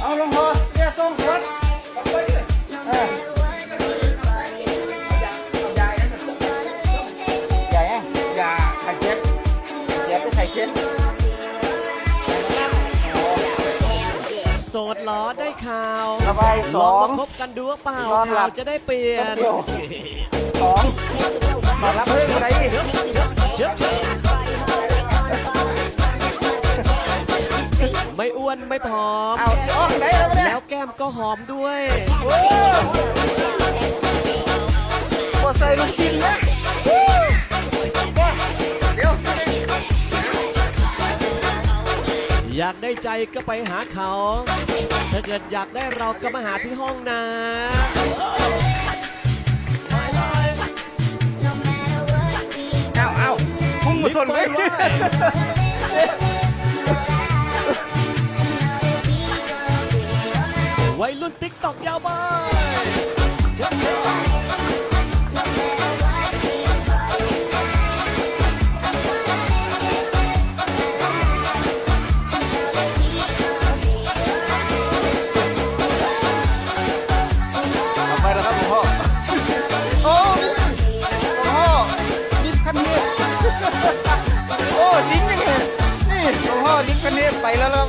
เอาลงหัวเรียกส่งขวดเออใหญ่อะยาไข่เค็ดเดี๋ยวเป็ไข่เค็ดโสดเหรอได้ข่าวระบายสลอองงมาคบกันดูว่าเปล่านอนหลัข่าบ วจะได้เปลี่ยน เดียวสองมารับเพิ่อ ไม่อ้วนไม่ผอม เอาที่อ้อมได้แล้วเนี่ยแล้วแก้มก็หอมด้วยโอ้ปวดใส่ลูกชิ้นนะเดี๋ยวอยากได้ใจก็ไปหาเขา ถ้าเกิดอยากได้เราก็มาหาที่ห้องนะเอาเอาพุ่งมาชนเลย ยรุ่นติ๊กตอกยาวไปไปแล้วครับหลวงพ่อ โอ้หลวงพ่อดิฟคันเทพโอ้ดิ้งยังไงนี่หลวงพ่อดิ้งคันเทพไปแล้วครับ